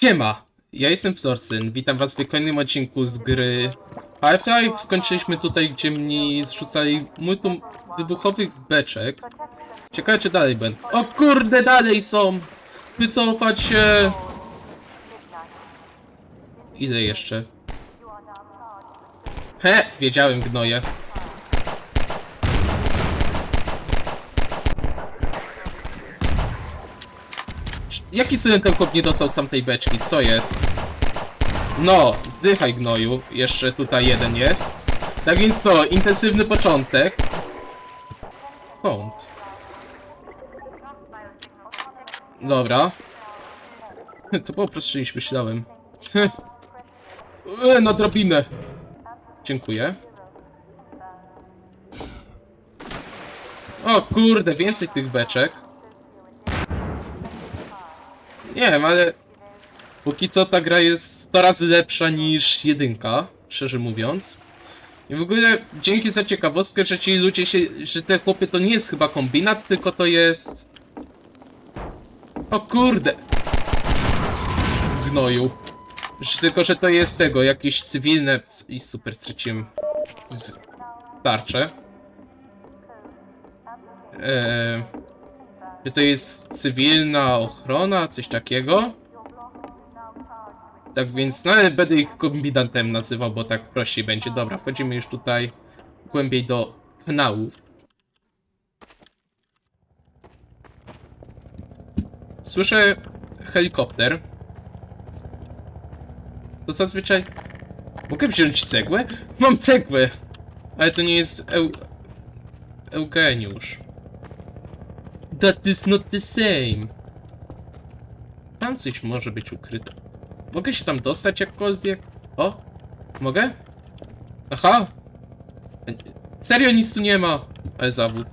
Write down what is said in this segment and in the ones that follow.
Siema, ja jestem Florcyn, witam was w kolejnym odcinku z gry Half-Life. Skończyliśmy tutaj, gdzie mnie zrzucali multum wybuchowych beczek. Ciekawe, czy dalej będą. O kurde, dalej są! Wycofać się! Ile jeszcze? He, wiedziałem, gnoje. Jaki cudem ten chłop nie dostał z tamtej beczki? Co jest? No, zdychaj gnoju. Jeszcze tutaj jeden jest. Tak więc to, intensywny początek. Kąt. Dobra. To było prostsze niż myślałem. E, na drabinę. Dziękuję. O kurde, więcej tych beczek. Nie wiem, ale póki co ta gra jest 100 razy lepsza niż jedynka, szczerze mówiąc. I w ogóle dzięki za ciekawostkę, że ci ludzie się, że te chłopy to nie jest chyba kombinat, tylko to jest... O kurde! Gnoju. Tylko, że to jest tego, jakieś cywilne... I super, straciłem... tarczę. Eee... Czy to jest cywilna ochrona, coś takiego? Tak więc, no ale będę ich kombinantem nazywał, bo tak prościej będzie. Dobra, wchodzimy już tutaj głębiej do kanałów. Słyszę helikopter. To zazwyczaj... Mogę wziąć cegłę? Mam cegłę! Ale to nie jest Eu... Eugeniusz. That is not the same. Tam coś może być ukryte. Mogę się tam dostać jakkolwiek? O! Mogę? Aha! Serio nic tu nie ma! Ale zawód.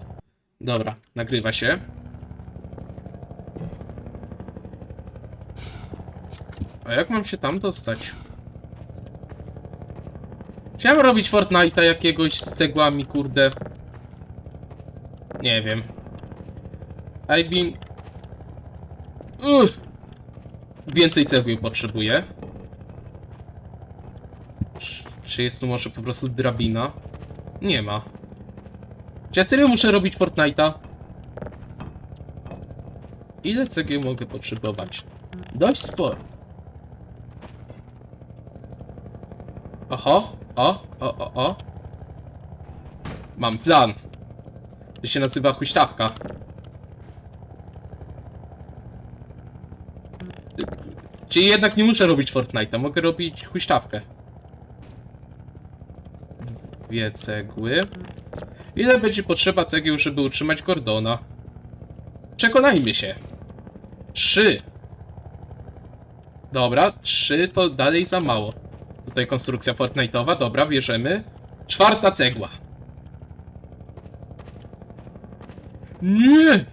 Dobra, nagrywa się. A jak mam się tam dostać? Chciałem robić Fortnite'a jakiegoś z cegłami, kurde. Nie wiem. I've been... Uff. Więcej cegły potrzebuję. Czy- Czy jest tu może po prostu drabina? Nie ma. Czy ja serio muszę robić Fortnite'a? Ile cegieł mogę potrzebować? Dość sporo. Oho, o, o, o, o. Mam plan. To się nazywa huśtawka. Czyli jednak nie muszę robić Fortnite'a, mogę robić huśtawkę. Dwie cegły. Ile będzie potrzeba cegieł, żeby utrzymać Gordona? Przekonajmy się. Trzy. Dobra, trzy to dalej za mało. Tutaj konstrukcja Fortnite'owa, dobra, bierzemy. Czwarta cegła. Nie!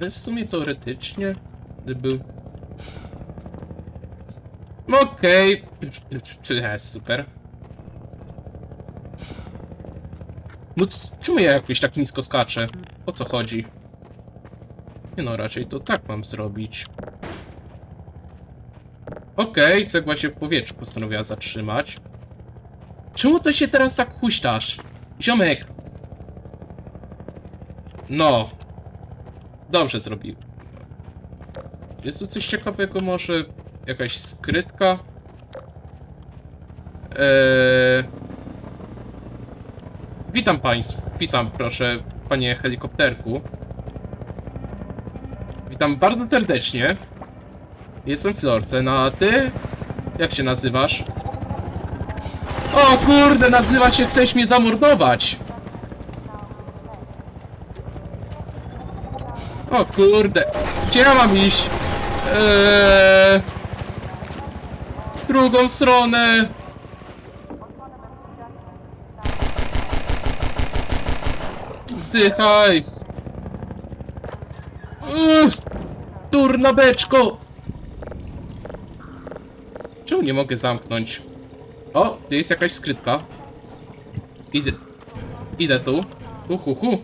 Ale w sumie teoretycznie, gdyby... Okej. Okay. Super. No czemu ja jakoś tak nisko skaczę? O co chodzi? Nie no, raczej to tak mam zrobić. Okej, cegła się w powietrzu postanowiła zatrzymać. Czemu to się teraz tak huśtasz? Ziomek! No. Dobrze zrobił. Jest tu coś ciekawego może? Jakaś skrytka? Eee... Witam państwa. Witam proszę, panie helikopterku. Witam bardzo serdecznie. Jestem Florcen, a ty? Jak się nazywasz? O kurde, nazywa się Chcesz mnie zamordować! O kurde, gdzie ja mam iść? Eee... Drugą stronę! Zdychaj! Uff, Durna beczko! Czemu nie mogę zamknąć? O, tu jest jakaś skrytka. Idę. Idę tu. Uhuhu.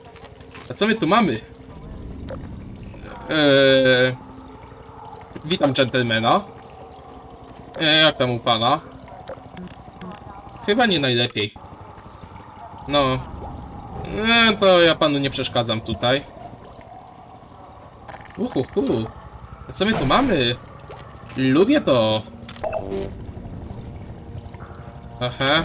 A co my tu mamy? Eee... Witam gentlemana. E, jak tam u pana? Chyba nie najlepiej. No. E, to ja panu nie przeszkadzam tutaj. Uhuhu. A co my tu mamy? Lubię to. Aha.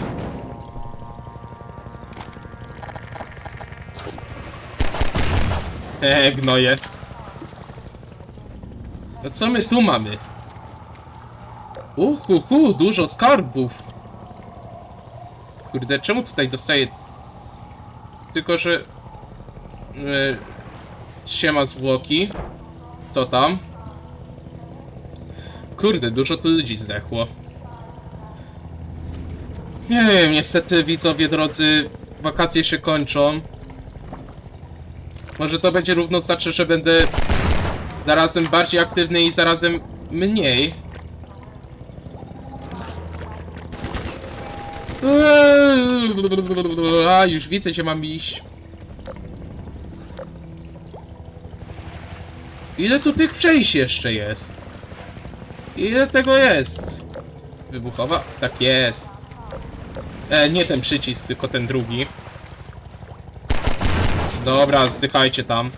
Eee, gnoje. No co my tu mamy? Uhuhu, dużo skarbów. Kurde, czemu tutaj dostaję... Tylko, że... Yy, siema zwłoki. Co tam? Kurde, dużo tu ludzi zdechło. Nie wiem, niestety widzowie drodzy, wakacje się kończą. Może to będzie równoznaczne, że będę zarazem bardziej aktywny i zarazem mniej. A, już widzę, gdzie mam iść. Ile tu tych przejść jeszcze jest? Ile tego jest? Wybuchowa? Tak jest. E, nie ten przycisk, tylko ten drugi. Dobra, zdychajcie tam.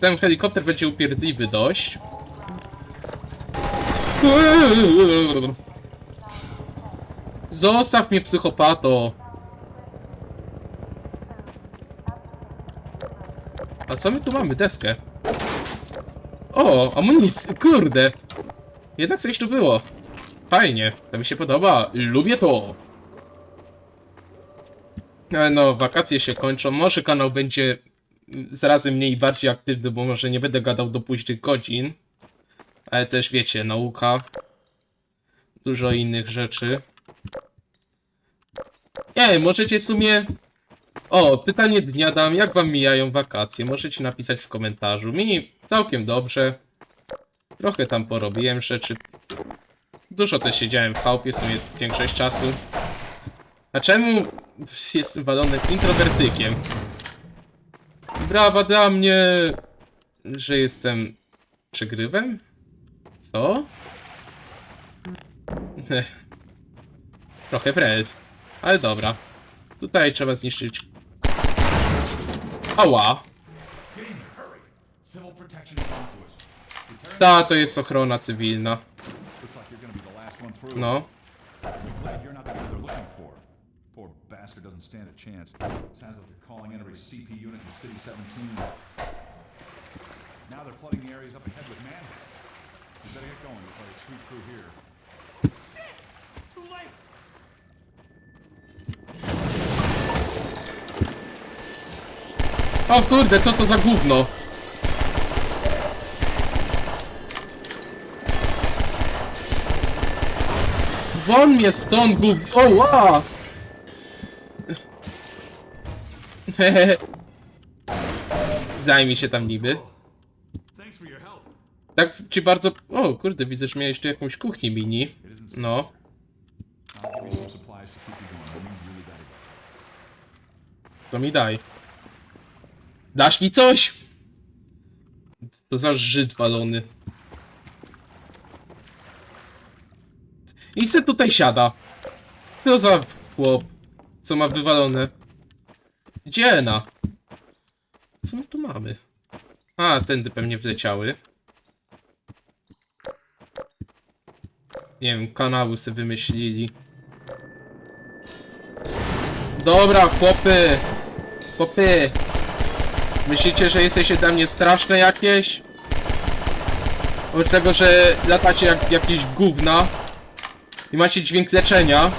Ten helikopter będzie upierdliwy dość. Zostaw mnie, psychopato! A co my tu mamy? Deskę. O, amunicja, kurde! Jednak coś tu było. Fajnie, to mi się podoba, lubię to! Ale no, wakacje się kończą, może kanał będzie zarazem mniej bardziej aktywny, bo może nie będę gadał do późnych godzin. Ale też wiecie, nauka. Dużo innych rzeczy. Nie, możecie w sumie... O, pytanie dnia dam, jak wam mijają wakacje? Możecie napisać w komentarzu. Mi całkiem dobrze. Trochę tam porobiłem rzeczy. Dużo też siedziałem w chałupie, w sumie większość czasu. A czemu jestem walonym introwertykiem? Brawa dla mnie, że jestem przegrywem? Co? Trochę wred. Ale dobra. Tutaj trzeba zniszczyć. Ała. Ta, to jest ochrona cywilna. No. We're glad you're not the one they're looking for. Poor bastard doesn't stand a chance. Sounds like they're calling in every CP unit in City 17. Now they're flooding the areas up ahead with. We better get going before here. O kurde, co to za gówno? Won mnie stąd, gów... O! Hehe. Zajmij się tam niby. Tak ci bardzo... O, kurde, widzę, że miałeś tu jakąś kuchnię mini. No. To mi daj. Dasz mi coś? To za Żyd walony. I se tutaj siada. To za chłop, co ma wywalone. Gdzie na? Co my tu mamy? A, tędy pewnie wleciały. Nie wiem, kanały sobie wymyślili. Dobra, chłopy! Chłopy! Myślicie, że jesteście dla mnie straszne jakieś? Oprócz tego, że latacie jak jakieś gówna i macie dźwięk leczenia.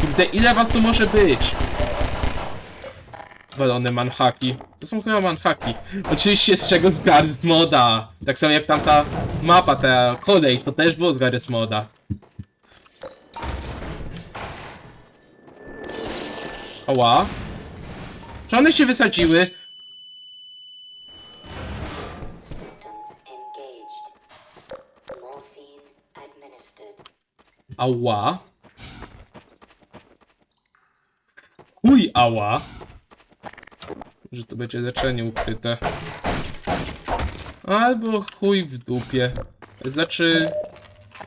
Kurde, ile was tu może być? Walone manhaki. To są chyba manhaki. Oczywiście z czego z Garry's Moda. Tak samo jak tamta mapa, ta kolej, to też było z Garry's Moda. Ała. Czy one się wysadziły? Ała. Uj, ała. Że to będzie leczenie ukryte. Albo chuj w dupie. Znaczy...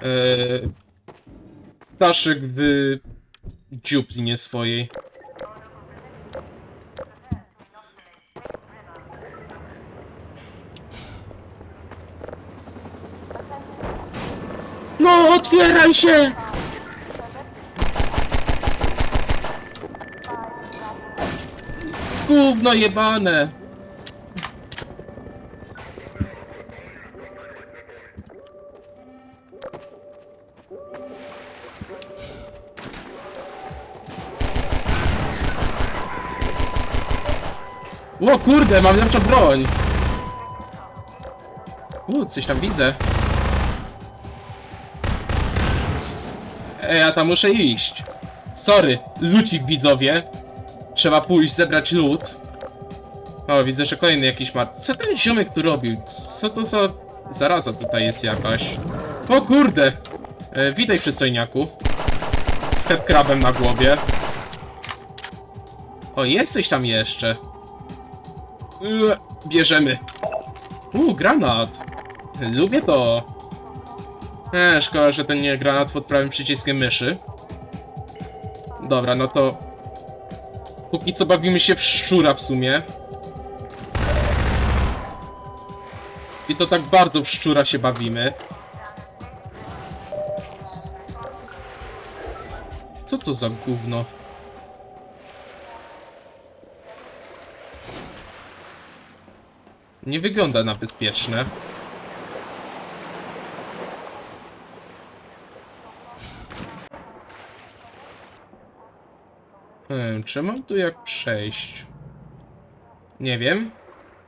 E, ptaszek w dziupli swojej. No, otwieraj się! Gówno jebane! O kurde, mam lepszą broń! U, coś tam widzę. Ej, ja tam muszę iść. Sorry, lucik widzowie. Trzeba pójść, zebrać lód. O, widzę, że kolejny jakiś ma... Co ten ziomek tu robił? Co to za... Zaraza tutaj jest jakaś. O kurde! E, witaj przystojniaku. Z headcrabem na głowie. O, jesteś tam jeszcze. Ue, bierzemy. Uuu, granat. Lubię to. Eee, szkoda, że ten nie granat pod prawym przyciskiem myszy. Dobra, no to... Póki co bawimy się w szczura w sumie. I to tak bardzo w szczura się bawimy. Co to za gówno? Nie wygląda na bezpieczne. Hmm, czy mam tu jak przejść? Nie wiem.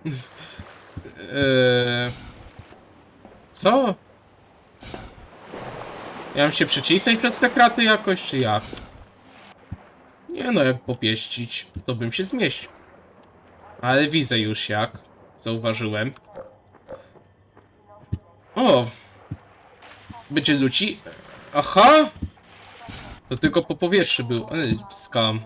eee... Co? Ja mam się przycisnąć przez te kraty jakoś, czy jak? Nie no, jak popieścić, to bym się zmieścił. Ale widzę już jak. Zauważyłem. O! Będzie luci? Aha! To tylko po powietrzu był. Ale skam.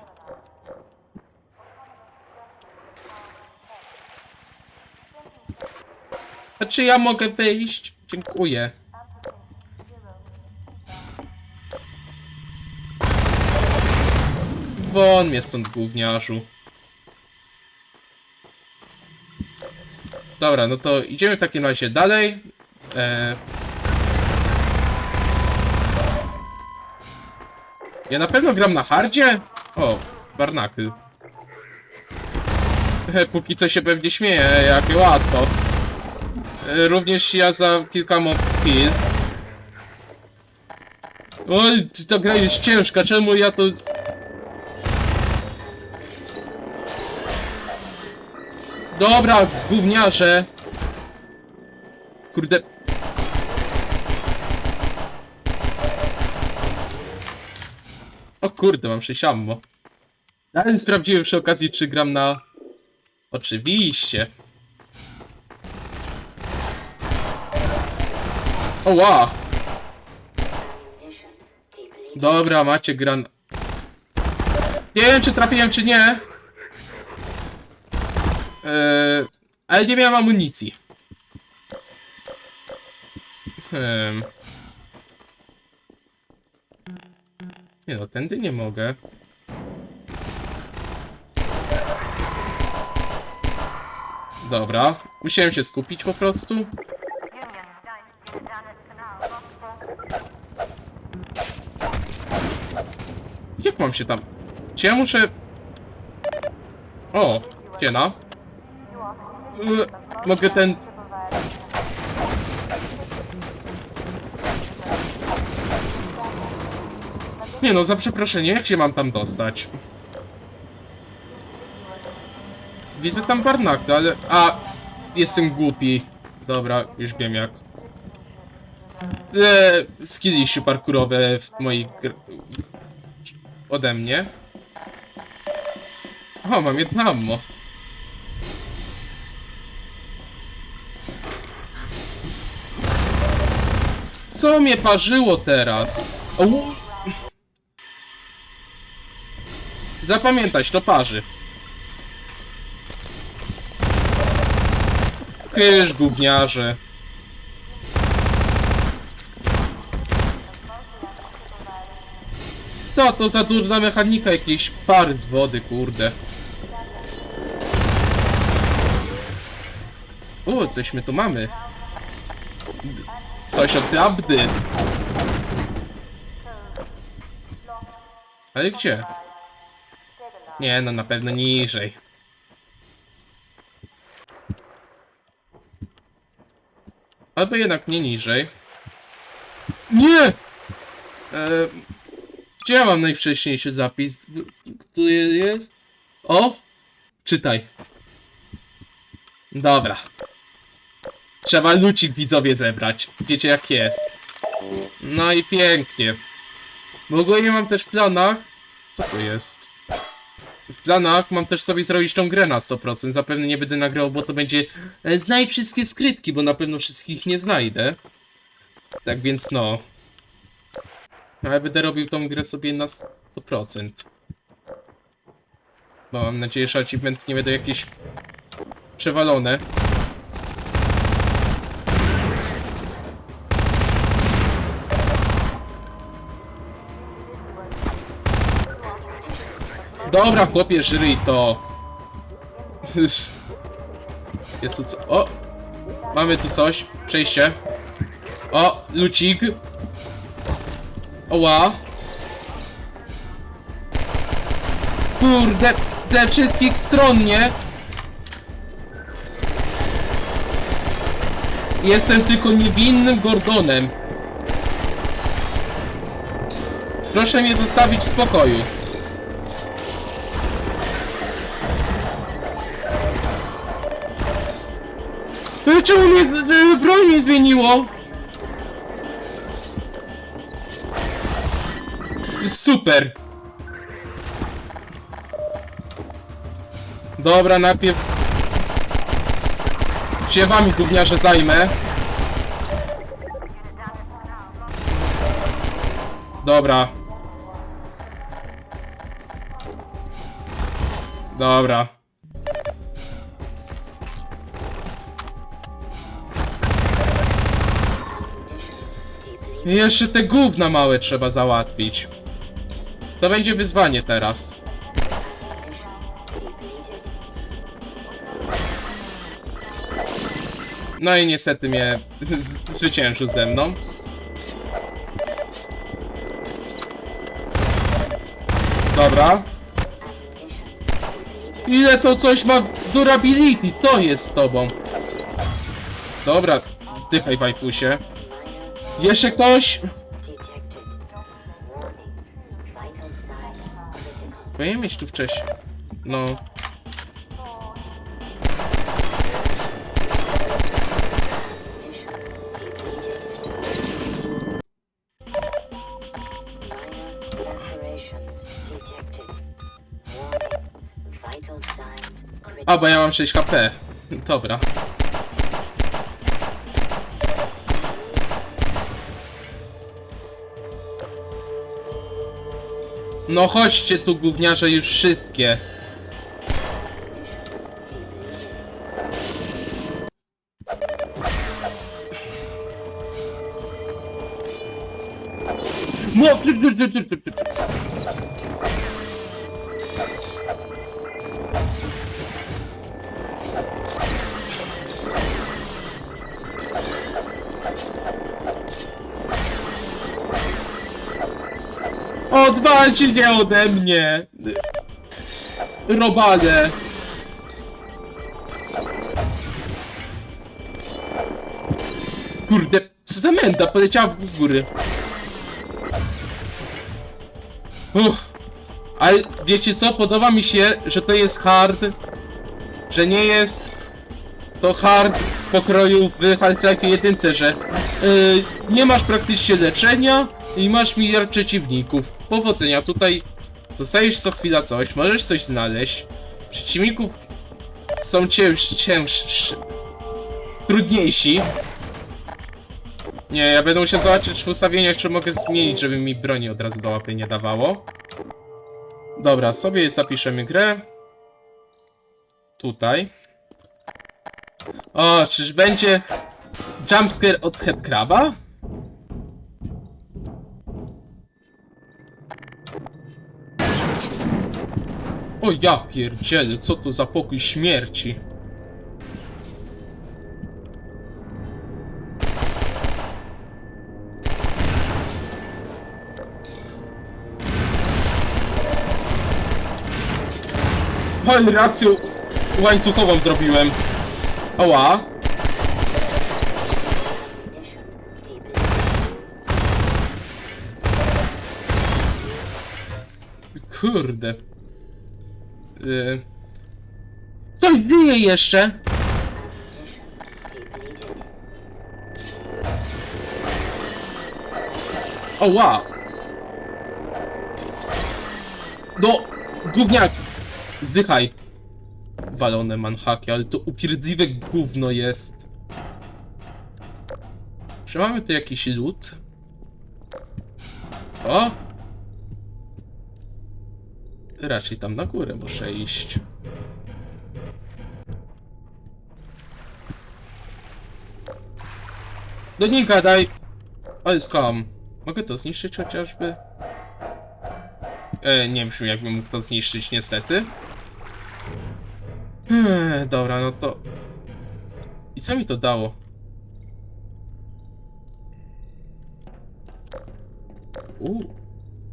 A czy ja mogę wyjść? Dziękuję. Won mnie stąd gówniarzu. Dobra, no to idziemy w takim razie dalej. E... Ja na pewno gram na hardzie? O, Barnacle. Póki co się pewnie śmieję, jakie łatwo. E, Również ja za kilka mob. Oj, ta gra jest ciężka, czemu ja to... Dobra, gówniarze. Kurde. O kurde, mam 6 ammo. Ale sprawdziłem przy okazji, czy gram na... Oczywiście. O wow. Mission depleted. Dobra, macie gran... Nie wiem, czy trafiłem, czy nie. Eee, ale nie miałem amunicji. Hmm. Nie no, tędy nie mogę. Dobra, musiałem się skupić po prostu. Jak mam się tam... Czy ja muszę... O, ciena. Y, Mogę ten... Nie no, za przeproszenie, jak się mam tam dostać? Widzę tam Barnacle, ale... A, jestem głupi. Dobra, już wiem jak. Eee, skillishy parkurowe w mojej. Ode mnie. O, mam jedno ammo. Co mnie parzyło teraz? O, Zapamiętać, to parzy. Kysz, gówniarze. Co to za durna mechanika jakiejś pary z wody, kurde. U, coś my tu mamy. Coś od prawdy. Ale gdzie? Nie, no na pewno niżej. Albo jednak nie niżej. Nie! E, gdzie ja mam najwcześniejszy zapis? Który jest? O! Czytaj. Dobra. Trzeba lucik widzowie zebrać. Wiecie jak jest. No i pięknie. W ogóle mam też planach. Co to jest? W planach mam też sobie zrobić tą grę na 100%. Zapewne nie będę nagrał, bo to będzie. e, Znajdź wszystkie skrytki, bo na pewno wszystkich nie znajdę. Tak więc no. Ale będę robił tą grę sobie na 100%. Bo mam nadzieję, że achievement nie będą jakieś przewalone. Dobra, chłopie, żyj to. Jest tu co? O! Mamy tu coś. Przejście. O, lucik. Oła. Kurde, ze wszystkich stron, nie? Jestem tylko niewinnym Gordonem. Proszę mnie zostawić w spokoju. E, Czemu mnie e, broń nie zmieniło? Super. Dobra, najpierw się wami gówniarze zajmę. Dobra. Dobra. Jeszcze te gówna małe trzeba załatwić. To będzie wyzwanie teraz. No i niestety mnie zwyciężył ze mną. Dobra. Ile to coś ma durability? Co jest z tobą? Dobra, zdychaj wajfusie. Jeszcze ktoś? Powinien mieć tu wcześniej. No. A, bo ja mam 6 HP. Dobra. No chodźcie tu gówniarze już wszystkie. Odwalcie się ode mnie! Robale! Kurde, co za menda, poleciała w góry. Uff. Ale wiecie co, podoba mi się, że to jest hard, że nie jest to hard w pokroju w Half-Life 1, że yy, nie masz praktycznie leczenia i masz miliard przeciwników. Powodzenia, tutaj dostajesz co chwila coś, możesz coś znaleźć. Przeciwników są cięż, cięższy, trudniejsi. Nie, ja będę musiał zobaczyć w ustawieniach, czy mogę zmienić, żeby mi broni od razu do łapy nie dawało. Dobra, sobie zapiszemy grę. Tutaj. O, czyż będzie jumpscare od headcraba? O ja pierdzielę, co to za pokój śmierci? Ale rację łańcuchową zrobiłem. Depleted. Kurde. Yy. Ktoś żyje jeszcze! Depleted. Ała! No! Gówniak! Zdychaj! Walone manhaki, ale to upierdliwe gówno jest. Czy mamy tu jakiś lód? O! Raczej tam na górę muszę iść. No nie gadaj! Ale skam. Mogę to zniszczyć chociażby? E, nie wiem, jakbym mógł to zniszczyć, niestety. Eee, dobra, no to... I co mi to dało? Uuu.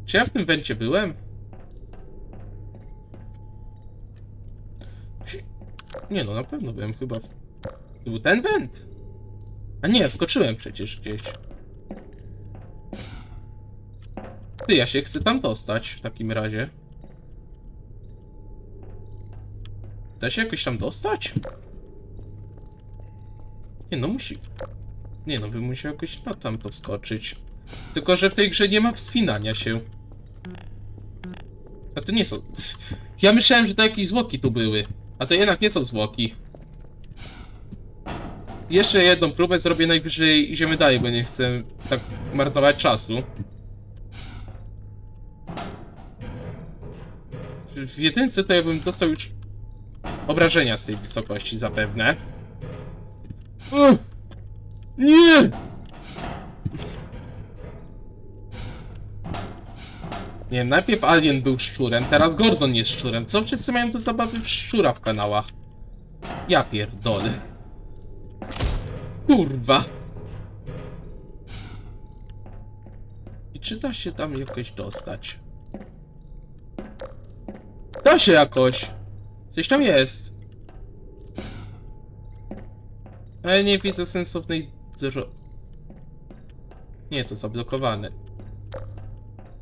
Czy ja w tym wencie byłem? Nie no, na pewno byłem chyba w... To był ten went? A nie, skoczyłem przecież gdzieś. Ty, ja się chcę tam dostać w takim razie. Da się jakoś tam dostać? Nie no, musi... Nie no, bym musiał jakoś na tam to wskoczyć. Tylko, że w tej grze nie ma wspinania się. A to nie są... Ja myślałem, że to jakieś zwłoki tu były. A to jednak nie są zwłoki. Jeszcze jedną próbę zrobię najwyżej idziemy dalej, bo nie chcę tak marnować czasu. W jedynce to ja bym dostał już obrażenia z tej wysokości zapewne. Ugh! Nie! Nie, najpierw Alien był szczurem, teraz Gordon jest szczurem. Co wszyscy mają do zabawy w szczura w kanałach? Ja pierdolę. Kurwa. I czy da się tam jakoś dostać? Da się jakoś. Coś tam jest. Ale nie widzę sensownej dro... Nie, to zablokowane.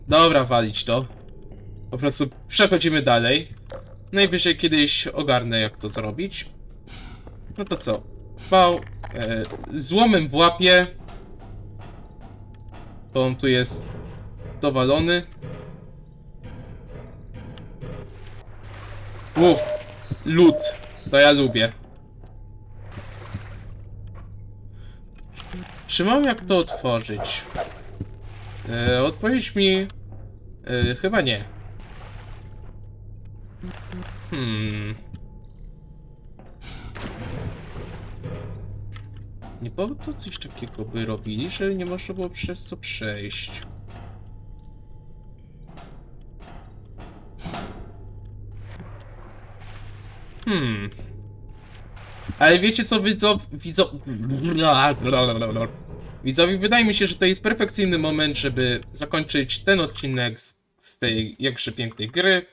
Dobra, walić to. Po prostu przechodzimy dalej. Najwyżej kiedyś ogarnę jak to zrobić. No to co? Bał e, złomem w łapie. Bo on tu jest dowalony. Uff, lód. To ja lubię. Czy mam jak to otworzyć? E, odpowiedź mi... E, chyba nie. Hmm... Nie było to coś takiego by robili, że nie można było przez to przejść. Hmm. Ale wiecie co, widzow... Widzo... Widzowie, wydaje mi się, że to jest perfekcyjny moment, żeby zakończyć ten odcinek z, z tej jakże pięknej gry.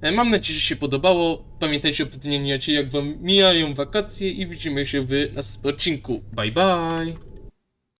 E, Mam nadzieję, że się podobało. Pamiętajcie o pytaniu, jak wam mijają wakacje i widzimy się w następnym odcinku. Bye bye!